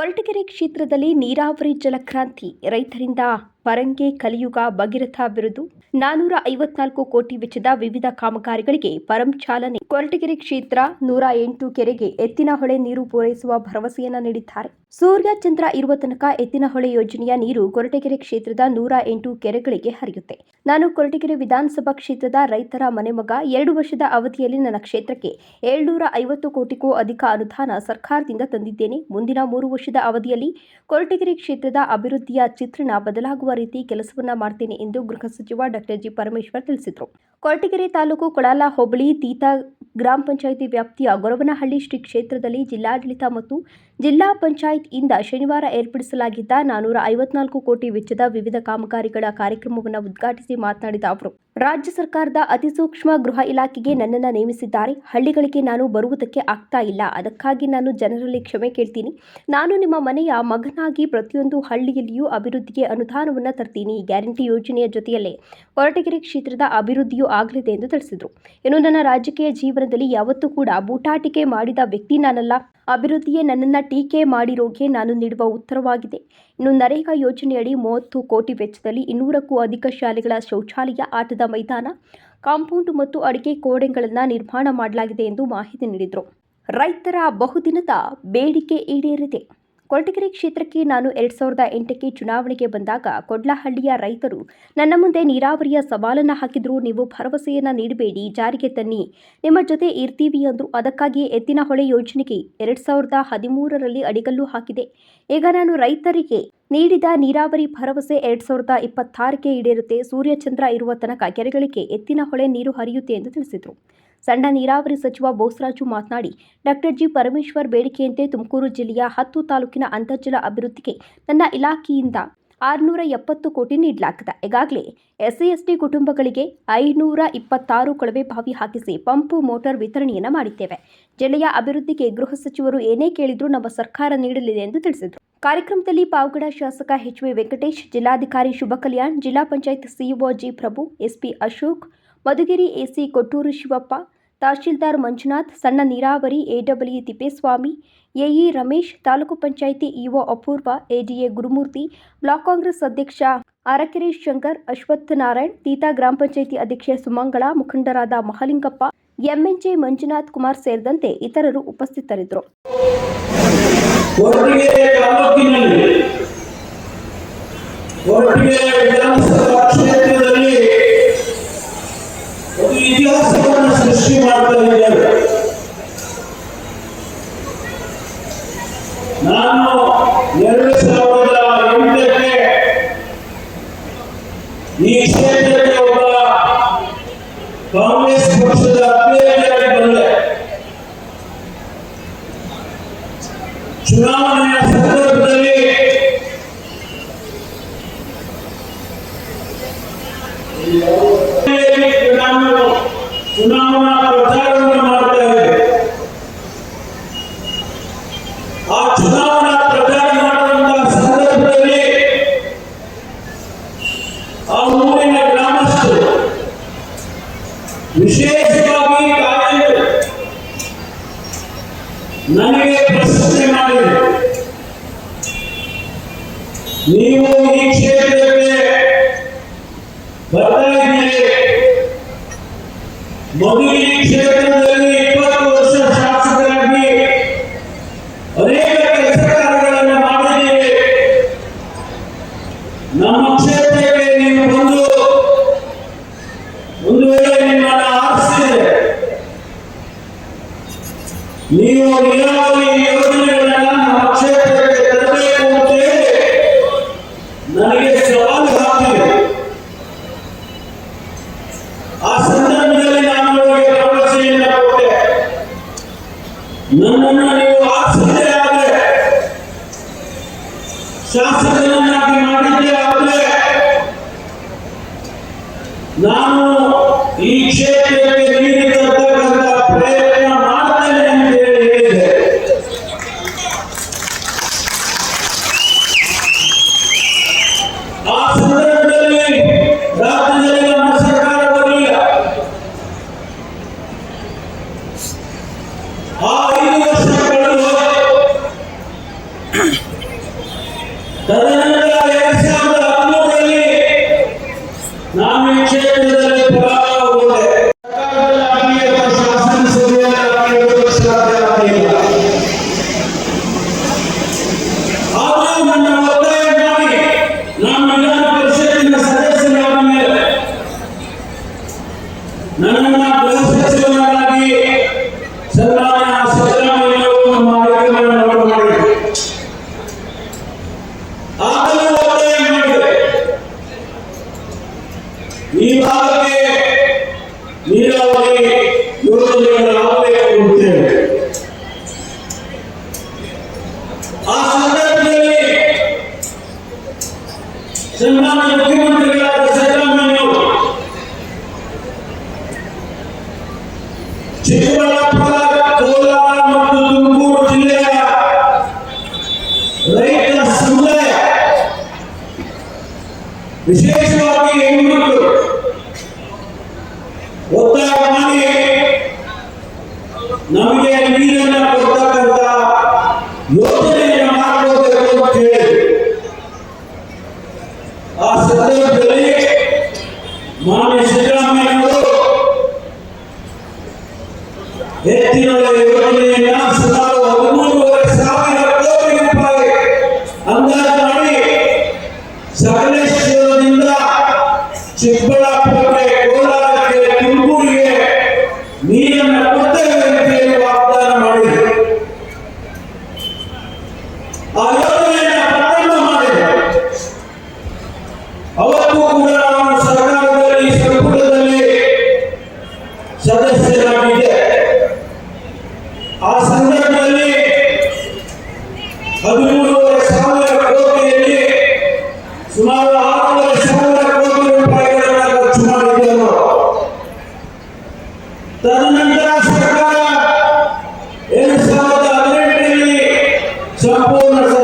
ಕೊರಟಗೆರೆ ಕ್ಷೇತ್ರದಲ್ಲಿ ನೀರಾವರಿ ಜಲಕ್ರಾಂತಿ ರೈತರಿಂದ ಪರಂಗೆ ಕಲಿಯುಗ ಭಗೀರಥ ಬಿರುದು. ನಾನೂರ ಐವತ್ನಾಲ್ಕು ಕೋಟಿ ವೆಚ್ಚದ ವಿವಿಧ ಕಾಮಗಾರಿಗಳಿಗೆ ಪರಂ ಚಾಲನೆ. ಕೊರಟಗೆರೆ ಕ್ಷೇತ್ರ ನೂರ ಎಂಟು ಕೆರೆಗೆ ಎತ್ತಿನಹೊಳೆ ನೀರು ಪೂರೈಸುವ ಭರವಸೆಯನ್ನ ನೀಡಿದ್ದಾರೆ. ಸೂರ್ಯ ಚಂದ್ರ ಇರುವ ತನಕ ಎತ್ತಿನಹೊಳೆ ಯೋಜನೆಯ ನೀರು ಕೊರಟಗೆರೆ ಕ್ಷೇತ್ರದ ನೂರ ಎಂಟು ಕೆರೆಗಳಿಗೆ ಹರಿಯುತ್ತೆ. ನಾನು ಕೊರಟಗೆರೆ ವಿಧಾನಸಭಾ ಕ್ಷೇತ್ರದ ರೈತರ ಮನೆಮಗ ಎರಡು ವರ್ಷದ ಅವಧಿಯಲ್ಲಿ ನನ್ನ ಕ್ಷೇತ್ರಕ್ಕೆ ಏಳ್ನೂರ ಐವತ್ತು ಕೋಟಿಗೂ ಅಧಿಕ ಅನುದಾನ ಸರ್ಕಾರದಿಂದ ತಂದಿದ್ದೇನೆ. ಮುಂದಿನ ಮೂರು ವರ್ಷದ ಅವಧಿಯಲ್ಲಿ ಕೊರಟಗೆರೆ ಕ್ಷೇತ್ರದ ಅಭಿವೃದ್ಧಿಯ ಚಿತ್ರಣ ಬದಲಾಗುವ ರೀತಿ ಕೆಲಸವನ್ನ ಮಾಡ್ತೀನಿ ಎಂದು ಗೃಹ ಸಚಿವ ಡಾಕ್ಟರ್ ಜಿ ಪರಮೇಶ್ವರ್ ತಿಳಿಸಿದರು. ಕೊರಟಗೆರೆ ತಾಲೂಕು ಕೊಳಾಲ ಹೋಬಳಿ ತೀತಾ ಗ್ರಾಮ ಪಂಚಾಯಿತಿ ವ್ಯಾಪ್ತಿಯ ಗೊರವನಹಳ್ಳಿ ಶ್ರೀ ಕ್ಷೇತ್ರದಲ್ಲಿ ಜಿಲ್ಲಾಡಳಿತ ಮತ್ತು ಜಿಲ್ಲಾ ಪಂಚಾಯತ್ ಇಂದ ಶನಿವಾರ ಏರ್ಪಡಿಸಲಾಗಿದ್ದ ನಾನೂರ ಐವತ್ನಾಲ್ಕು ಕೋಟಿ ವೆಚ್ಚದ ವಿವಿಧ ಕಾಮಗಾರಿಗಳ ಕಾರ್ಯಕ್ರಮವನ್ನು ಉದ್ಘಾಟಿಸಿ ಮಾತನಾಡಿದ ಅವರು, ರಾಜ್ಯ ಸರ್ಕಾರದ ಅತಿಸೂಕ್ಷ್ಮ ಗೃಹ ಇಲಾಖೆಗೆ ನನ್ನನ್ನು ನೇಮಿಸಿದ್ದಾರೆ. ಹಳ್ಳಿಗಳಿಗೆ ನಾನು ಬರುವುದಕ್ಕೆ ಆಗ್ತಾ ಇಲ್ಲ. ಅದಕ್ಕಾಗಿ ನಾನು ಜನರಲ್ಲಿ ಕ್ಷಮೆ ಕೇಳ್ತೀನಿ. ನಾನು ನಿಮ್ಮ ಮನೆಯ ಮಗನಾಗಿ ಪ್ರತಿಯೊಂದು ಹಳ್ಳಿಯಲ್ಲಿಯೂ ಅಭಿವೃದ್ಧಿಗೆ ಅನುದಾನವನ್ನು ತರ್ತೀನಿ. ಗ್ಯಾರಂಟಿ ಯೋಜನೆಯ ಜೊತೆಯಲ್ಲೇ ಕೊರಟಗೆರೆ ಕ್ಷೇತ್ರದ ಅಭಿವೃದ್ಧಿಯೂ ಆಗಲಿದೆ ಎಂದು ತಿಳಿಸಿದರು. ಇನ್ನು ನನ್ನ ರಾಜಕೀಯ ಜೀವನದಲ್ಲಿ ಯಾವತ್ತೂ ಕೂಡ ಬೂಟಾಟಿಕೆ ಮಾಡಿದ ವ್ಯಕ್ತಿ ನಾನಲ್ಲ. ಅಭಿವೃದ್ಧಿಯೇ ನನ್ನನ್ನು ಟೀಕೆ ಮಾಡಿರೋಗೆ ನಾನು ನೀಡುವ ಉತ್ತರವಾಗಿದೆ. ಇನ್ನು ನರೇಗಾ ಯೋಜನೆಯಡಿ ಮೂವತ್ತು ಕೋಟಿ ವೆಚ್ಚದಲ್ಲಿ ಇನ್ನೂರಕ್ಕೂ ಅಧಿಕ ಶಾಲೆಗಳ ಶೌಚಾಲಯ ಆಟದ ಮೈದಾನ, ಕಾಂಪೌಂಡ್ ಮತ್ತು ಅಡಿಕೆ ಕೋಡೆಗಳನ್ನು ನಿರ್ಮಾಣ ಮಾಡಲಾಗಿದೆ ಎಂದು ಮಾಹಿತಿ ನೀಡಿದರು. ರೈತರ ಬಹುದಿನದ ಬೇಡಿಕೆ ಈಡೇರಿದೆ. ಕೊರಟಗೆರೆ ಕ್ಷೇತ್ರಕ್ಕೆ ನಾನು ಎರಡ್ ಸಾವಿರದ ಎಂಟಕ್ಕೆ ಚುನಾವಣೆಗೆ ಬಂದಾಗ ಕೊಡ್ಲಹಳ್ಳಿಯ ರೈತರು, ನನ್ನ ಮುಂದೆ ನೀರಾವರಿಯ ಸವಾಲನ್ನು ಹಾಕಿದ್ರು, ನೀವು ಭರವಸೆಯನ್ನ ನೀಡಬೇಡಿ, ಜಾರಿಗೆ ತನ್ನಿ, ನಿಮ್ಮ ಜೊತೆ ಇರ್ತೀವಿ ಅಂದ್ರು ಅದಕ್ಕಾಗಿ ಎತ್ತಿನಹೊಳೆ ಯೋಜನೆಗೆ ಎರಡ್ ಸಾವಿರದ ಹದಿಮೂರರಲ್ಲಿ ಅಡಿಗಲ್ಲು ಹಾಕಿದೆ. ಈಗ ನಾನು ರೈತರಿಗೆ ನೀಡಿದ ನೀರಾವರಿ ಭರವಸೆ ಎರಡ್ ಸಾವಿರದ ಇಪ್ಪತ್ತಾರಕ್ಕೆ ಈಡೇರುತ್ತೆ, ಸೂರ್ಯಚಂದ್ರ ಇರುವ ತನಕ ಕೆರೆಗಳಿಗೆ ಎತ್ತಿನಹೊಳೆ ನೀರು ಹರಿಯುತ್ತೆ ಎಂದು ತಿಳಿಸಿದರು. ಸಣ್ಣ ನೀರಾವರಿ ಸಚಿವ ಬೋಸರಾಜು ಮಾತನಾಡಿ, ಡಾಕ್ಟರ್ ಜಿ ಪರಮೇಶ್ವರ್ ಬೇಡಿಕೆಯಂತೆ ತುಮಕೂರು ಜಿಲ್ಲೆಯ ಹತ್ತು ತಾಲೂಕಿನ ಅಂತರ್ಜಲ ಅಭಿವೃದ್ಧಿಗೆ ನನ್ನ ಇಲಾಖೆಯಿಂದ ಆರುನೂರ ಎಪ್ಪತ್ತು ಕೋಟಿ ನೀಡಲಾಗಿದೆ ಈಗಾಗಲೇ ಎಸ್ಸಿ ಎಸ್ಟಿ ಕುಟುಂಬಗಳಿಗೆ ಐನೂರ ಇಪ್ಪತ್ತಾರು ಕೊಳವೆ ಬಾವಿ ಹಾಕಿಸಿ ಪಂಪು ಮೋಟಾರ್ ವಿತರಣೆಯನ್ನು ಮಾಡಿದ್ದೇವೆ. ಜಿಲ್ಲೆಯ ಅಭಿವೃದ್ಧಿಗೆ ಗೃಹ ಸಚಿವರು ಏನೇ ಕೇಳಿದರೂ ನಮ್ಮ ಸರ್ಕಾರ ನೀಡಲಿದೆ ಎಂದು ತಿಳಿಸಿದರು. ಕಾರ್ಯಕ್ರಮದಲ್ಲಿ ಪಾವಗಡ ಶಾಸಕ ಎಚ್ ವಿ ವೆಂಕಟೇಶ್, ಜಿಲ್ಲಾಧಿಕಾರಿ ಶುಭ ಕಲ್ಯಾಣ್ ಜಿಲ್ಲಾ panchayat CEO G Prabhu, SP Ashok Madhugiri AC Kotturu Shivappa, tahsildar Manjunath, ಸಣ್ಣ ನೀರಾವರಿ AW Thippeswamy, AE Ramesh, taluk panchayat EO Apoorva, ADA Gurumurthy, block Congress ಅಧ್ಯಕ್ಷ ಅರಕೆರೆ ಶಂಕರ್ ಅಶ್ವತ್ಥ ನಾರಾಯಣ್, ತೀತಾ ಗ್ರಾಮ ಪಂಚಾಯಿತಿ ಅಧ್ಯಕ್ಷೆ ಸುಮಂಗಳ, ಮುಖಂಡರಾದ ಮಹಲಿಂಗಪ್ಪ, ಎಂಎನ್ಜೆ ಮಂಜುನಾಥ್ ಕುಮಾರ್ ಸೇರಿದಂತೆ ಇತರರು ಉಪಸ್ಥಿತರಿದ್ದರು. ಕ್ಷೇತ್ರದಲ್ಲಿ ಒಂದು ಇತಿಹಾಸವನ್ನು ಸೃಷ್ಟಿ ಮಾಡ್ತಾ ಇದ್ದೇವೆ ಬರ್ತಾ ಇದ್ದೀರಿ ಮೊದಲು ಈ ಕ್ಷೇತ್ರದಲ್ಲಿ ಇಪ್ಪತ್ತು ವರ್ಷ ಶಾಸಕರಾಗಿ ಅನೇಕ ಕೆಲಸ ಕಾರ್ಯಗಳನ್ನು ಮಾಡಿದ್ದೀರಿ ನಮ್ಮ ಕ್ಷೇತ್ರಕ್ಕೆ ನೀವು ಬಂದು ಒಂದು ವೇಳೆ ನಿಮ್ಮನ್ನು ಆರಿಸಿದರೆ ನೀವು ನೀರಾವರಿ ಯೋಜನೆಗಳನ್ನ ನಮ್ಮ ಕ್ಷೇತ್ರಕ್ಕೆ ತರಬೇಕು ಅಂತ ಹೇಳಿ ನನಗೆ ಸವಾಲು ಹಾಕಿದೆ ಆ ಸಂದರ್ಭದಲ್ಲಿ ನಾನು ಅವರಿಗೆ ಭರವಸೆಯನ್ನು ಕೊಟ್ಟೆ ನನ್ನನ್ನು ನೀವು ಆರಿಸಿದ್ದೇ ಆದರೆ ಶಾಸಕರನ್ನಾಗಿ ಮಾಡಿದ್ದೇ ಆದರೆ ನಾನು ಈ ಕ್ಷೇತ್ರಕ್ಕೆ ನೀಡಿರ್ತಕ್ಕಂಥ ಪ್ರಯತ್ನ ಮಾಡ್ತೇನೆ ಅಂತ ಹೇಳಿ ಹೇಳಿದೆ ಆ ಸಂದರ್ಭದಲ್ಲಿ ರಾಜ್ಯದಲ್ಲಿ ಮುಖ್ಯಮಂತ್ರಿ Olha Sabonas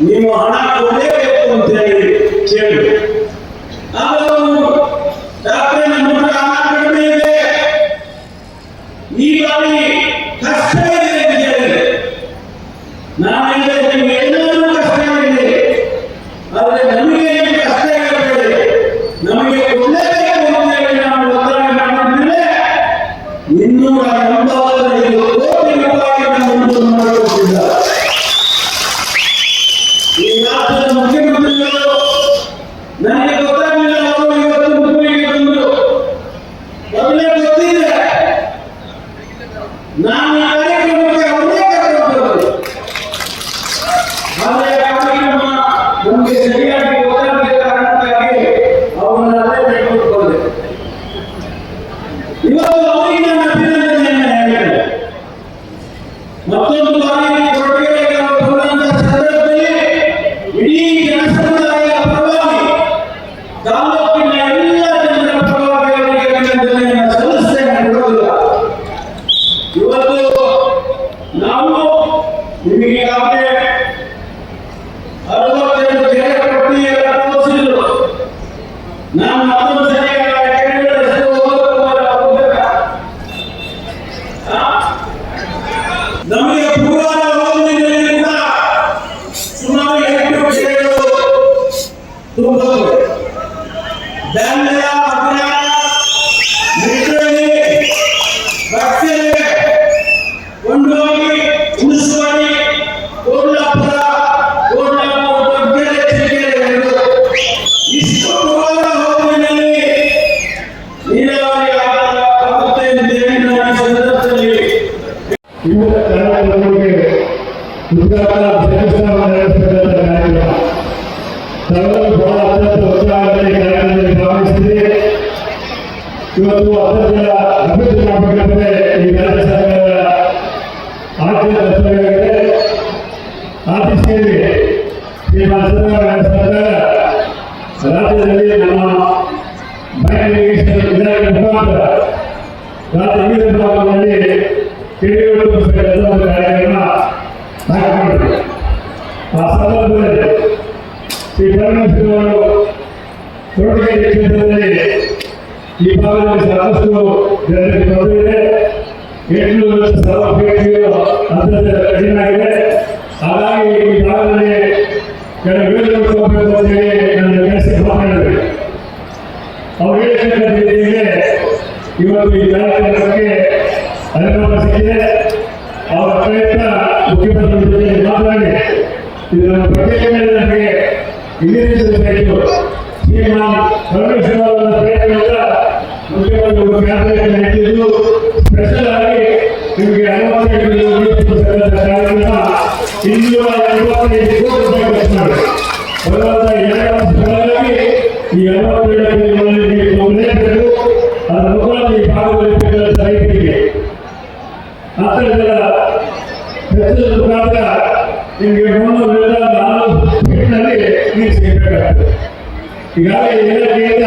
ನಿಮ್ಮ ಹಣ ಕೊಡಲೇಬೇಕು ಅಂತ ಹೇಳಿ ಕೇಳಿ ನಮಗೆ ಪೂರ್ವದ ಓದಿನಲ್ಲಿ ಸುಮಾರು ಎಂಟು ವಿಷಯಗಳು ತುಂಬ ಇವರ ಕನ್ನಡದವರಿಗೆ ಉದ್ಘಾಟನಾ ಪ್ರತಿಷ್ಠಾಪನೆ ನಡೆಸತಕ್ಕಂಥ ಕಾರ್ಯಕ್ರಮ ತಮಗೆ ಬಹಳ ಅತ್ಯಂತ ಉತ್ಸಾಹದಲ್ಲಿ ಕಾರ್ಯಕ್ರಮದಲ್ಲಿ ಭಾಗವಹಿಸಿದೆ ಇವತ್ತು ಅದರ ಅಭಿವೃದ್ಧಿ ಮಾಡಬೇಕಂದ್ರೆ ಈ ರಾಜ್ಯ ಸರ್ಕಾರದ ಆರ್ಥಿಕ ರಚನೆಯಾಗಿದೆ ಆ ದಿಶೆಯಲ್ಲಿ ಶ್ರೀಮಾನ್ ಸಿದ್ದರಾಮಯ್ಯ ಸರ್ಕಾರ ರಾಜ್ಯದಲ್ಲಿ ನಮ್ಮ ಬ್ಯಾಂಕ್ ಮುಖಾಂತರ ರಾಜ್ಯ ಕಾರ್ಯಕ್ರಮ ಹಾಕಿಕೊಂಡಿದೆ ಆ ಸಂದರ್ಭದಲ್ಲಿ ಶ್ರೀ ಪರಮೇಶ್ವರವರು ತೋಟಗಾರಿಕೆ ಕ್ಷೇತ್ರದಲ್ಲಿ ಈ ಭಾಗದಲ್ಲಿ ಸಾಕಷ್ಟು ಜನರಿಗೆ ತೊಂದರೆ ಇದೆ ಎಂಟುನೂರು ಲಕ್ಷ ಬೇಡಿಕೆಗಳು ಅಂತರ್ಜಲ ಕಡಿಮೆ ಆಗಿದೆ ಹಾಗಾಗಿ ಈ ಭಾಗದಲ್ಲಿ ಕೆಲವು ಯೋಜನೆ ಹೋಗಬೇಕು ಅಂತ ಹೇಳಿ ನನ್ನ ಕೆಲಸ ಮಾತಾಡಿದ್ರು ಅವ್ರು ಹೇಳಿದ ರೀತಿಯಲ್ಲಿ ಇವತ್ತು ಈ ಕಾರ್ಯಕ್ರಮಕ್ಕೆ ಅನುಭವ ಸಿಕ್ಕಿದೆ ಅವರ ಪ್ರಯತ್ನ ಮುಖ್ಯಮಂತ್ರಿ ಮಾತನಾಡಿ ಇದನ್ನು ಪ್ರತ್ಯೇಕ ನಮಗೆ ಹಿರಿಯರಿಸಬೇಕು ಶ್ರೀಮಾನ್ ಪರಮೇಶ್ವರ ಅವರ ಪ್ರಯತ್ನದಿಂದ ಮುಖ್ಯಮಂತ್ರಿಗಳು ನಡೆಸಿದ್ದು, ಸ್ಪೆಷಲ್ ಆಗಿ ನಿಮಗೆ ಅನುಮತಿ ಕಾರ್ಯಕ್ರಮ ಎಂಬತ್ತೈದು ಕೋಟಿ ಈ ತೊಂದರೆಬೇಕು ಅದರ ಮುಖಾಂತರ ಈ ಹೆಚ್ಚಿನ ಮುಖಾಂತರ ನಿಮಗೆ ಮುನ್ನೂರರಿಂದ ನಾನ್ನೂರು ಫೀಟ್ನಲ್ಲಿ ನೀರು ಸಿಗಬೇಕಾಗ್ತದೆ. ಈಗಾಗಲೇ ಇಲಾಖೆಯಿಂದ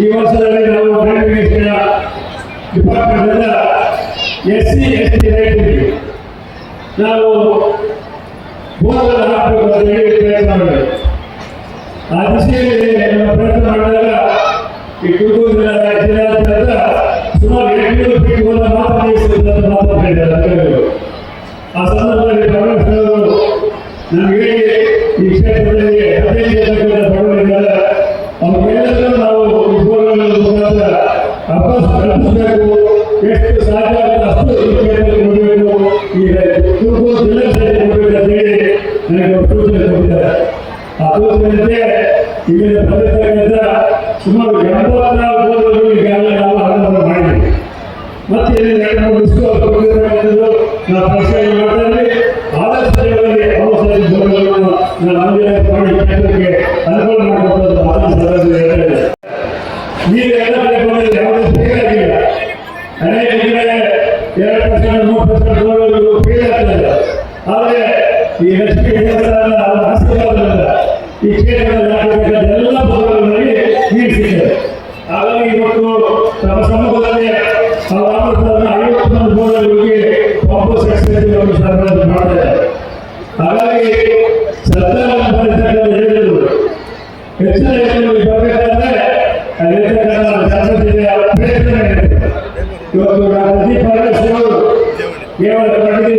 ಈ ವರ್ಷದಲ್ಲಿ ನಾವು ಡ್ರೈನೇಜ್ ಡಿಪಾರ್ಟ್ಮೆಂಟಿಂದ ಎಸ್ ಸಿ ಎಸ್ ಟಿ ರೈತರಿಗೆ ನಾವು ಬೋರ್ವೆಲ್ ಹಾಕಬೇಕು ಅಂತ ಹೇಳಿ ಪ್ರಯತ್ನ ಮಾಡಬೇಕು ಆ ದಿಶೆಯಲ್ಲಿ ಇಲ್ಲಿಂದ ಬಂದಿರ್ತಕ್ಕಂಥ ಸುಮಾರು ಎಂಬತ್ನಾಲ್ಕು ಬೋರ್ವೆಲ್ಗಳು ಈಗಾಗಲೇ ನಾವು ಆರಂಭ ಮಾಡಿದ್ದೀವಿ ಮತ್ತೆ ಇಲ್ಲಿ ಎರಡು ಮೂರು ಡಿಸ್ಕೋ ಆದಷ್ಟು ಜನರಲ್ಲಿ ಕ್ಷೇತ್ರಕ್ಕೆ ಅನುಕೂಲ ಮಾಡಿಕೊಟ್ಟದ್ದು ಮಾತನಾಡ ಸಂದರ್ಭದಲ್ಲಿ ಹೇಳ್ತಾ. ನೀರು ಎಲ್ಲ ಕಡೆ ಅನೇಕ ಎರಡು ಪರ್ಸೆಂಟ್, ಮೂರು ಪರ್ಸೆಂಟ್ ಬೋರ್ವೆಲ್ಗಳು ಫೇಲ್ ಆಗ್ತಾ ಇಲ್ಲ ಆದರೆ ಈ ಈ ಆಗಬೇಕಾದ ಎಲ್ಲ ಭಾಗಗಳಲ್ಲಿ ಸಿಗ್ತದೆ ಹಾಗಾಗಿ ಇವತ್ತು ನಮ್ಮ ಸಮೂಹದಲ್ಲಿ ಅವರ ಆಮಂತ್ರಣವನ್ನು ಐವತ್ತು ಮಂದಿ ಸೆಕ್ಸಲ್ಲಿ ಅವರು ಸರಬರಾಜು ಮಾಡ್ತಾರೆ ಹಾಗಾಗಿ ಸರ್ಕಾರ ಹೇಳಿದರು. ಹೆಚ್ಚಿನ ಯೋಜನೆಗಳು ಬರಬೇಕಾದ್ರೆ ಅಲ್ಲಿರ್ತಕ್ಕಂಥ ಜನತೆಯ ಪ್ರಯತ್ನ ಇವತ್ತು ಡಾಕ್ಟರ್ ಜಿ ಪರಮೇಶ್ವರ್ ಅವರು ಕೇವಲ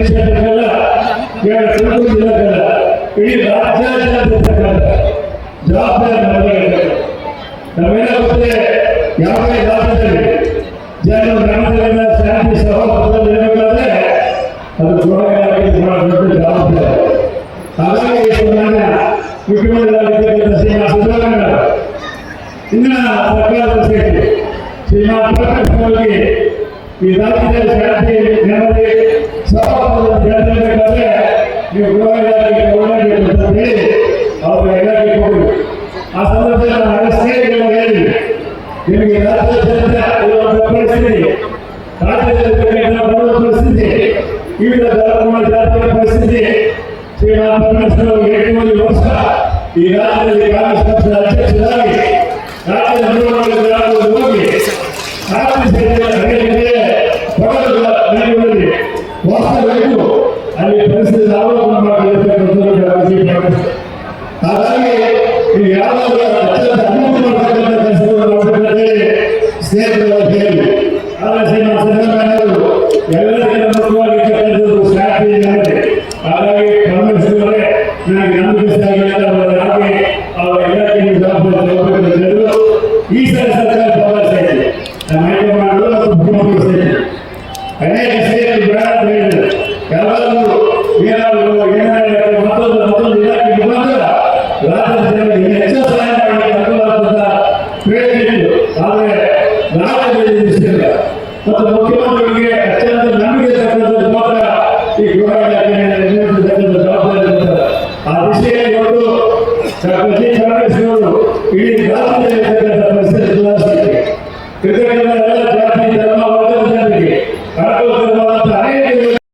ಕ್ಷೇತ್ರಕ್ಕಲ್ಲ ಕೇವಲ ತುಮಕೂರು ಜಿಲ್ಲೆ ಇಡೀ ರಾಜ್ಯಾದ್ಯಂತ ಜವಾಬ್ದಾರಿ ನಮಗೆ ನಮ್ಮೆಲ್ಲ ಗೊತ್ತಿದೆ ಯಾವುದೇ ರಾಜ್ಯದಲ್ಲಿ ಜನರು ಗ್ರಾಮದಿಂದ ಶಾಂತಿ ಸಹೋದರದಲ್ಲಿ ಇರಬೇಕಾದ್ರೆ ಅದು ಗೃಹವಾಗಿ ಬಹಳ ದೊಡ್ಡ ಜವಾಬ್ದಾರಿ. ಹಾಗಾಗಿ ಮುಖ್ಯಮಂತ್ರಿಯಾಗಿರ್ತಕ್ಕಂಥ ಶ್ರೀನಿವಾಸ ಸಿದ್ದರಾಮಯ್ಯ ಇಂದಿನ ಸರ್ಕಾರದ ಸೇರಿ ಶ್ರೀನಿವಾಸ ಪ್ರಕಾಶ್ ಈ ರಾಜ್ಯದಲ್ಲಿ ಶಾಂತಿ ನೆಮ್ಮದಿ ಸಹೋದರ ಬೆಳೆದಿರಬೇಕಾದ್ರೆ ನೀವು ಇಲಾಖೆಗೆ ಆ ಸಂದರ್ಭದಲ್ಲಿ ನಾನು ಹಳೆ ಸ್ನೇಹಿತರು ಹೇಳಿ ನಿಮಗೆ ರಾಜ್ಯಾದ್ಯಂತ ಇರುವಂತಹ ಪರಿಸ್ಥಿತಿ ರಾಜ್ಯದಲ್ಲಿ ಬರುವ ಪರಿಸ್ಥಿತಿ, ವಿವಿಧ ಧರ್ಮಗಳ ಜಾತಿಯ ಪರಿಸ್ಥಿತಿ ಶ್ರೀರಾಮ ಪರಮೇಶ್ವರ ಎಂಟೂವರೆ ವರ್ಷ ಈ ರಾಜ್ಯದಲ್ಲಿ ಕಾಂಗ್ರೆಸ್ ಪಕ್ಷದ ಅಧ್ಯಕ್ಷರಾಗಿ ರಾಜ್ಯದ ಹಲವಾರು ಗ್ರಾಮಗಳಲ್ಲಿ ಹೋಗಿ ಕಾಂಗ್ರೆಸ್ ಪಕ್ಷದ ಅಧ್ಯಕ್ಷರಿಗೆ ಬಡವರ ಮನೆಗಳಲ್ಲಿ ವಾಸ್ತವಬೇಕು ಅಲ್ಲಿ ಪರಿಸ್ಥಿತಿ ಅವಲೋಕನ ಮಾಡಲಿರ್ತಕ್ಕಂಥದ್ದು ಹಾಗಾಗಿ ನೀವು ಯಾವಾಗ ಅತ್ಯಂತ ಅನುಕೂಲ ಮಾಡ್ತಕ್ಕಂಥ ಕೆಲಸವನ್ನು ಮಾಡಬೇಕಂತೇಳಿ ಸ್ನೇಹಿತರು ಹೇಳಿ ಆದರೆ ಶ್ರೀನಿವಾಸ ಸಿದ್ದರಾಮಯ್ಯವರು ಎಲ್ಲರಿಗಿಂತ ಮುಖ್ಯವಾಗಿರ್ತಕ್ಕಂಥದ್ದು ಶಾಂತಿ ನೆಮ್ಮದಿ ಹಾಗಾಗಿ ಪರಮೇಶ್ವರರೇ ನನಗೆ ನಂಬಿಕೆಯಾಗಿ ಅವರಾಗಿ ಅವರ ಇಲಾಖೆಗೆ ಜವಾಬ್ದಾರಿ ತಗೋಬೇಕು ಅಂತ ಹೇಳಿದ್ರು ಈ ಸಲ ಸರ್ಕಾರ ಭರವಸೆ ಇದೆ ನಮ್ಮ ಹೈಕಮಾಂಡ್ ಮತ್ತು ಮುಖ್ಯಮಂತ್ರಿ ಸೇರಿ ಅನೇಕ ಸೇರಿ ಬೇಡ ಅಂತ ಹೇಳಿದ್ರು ಎಲ್ಲರೂ ಏನಾದರೂ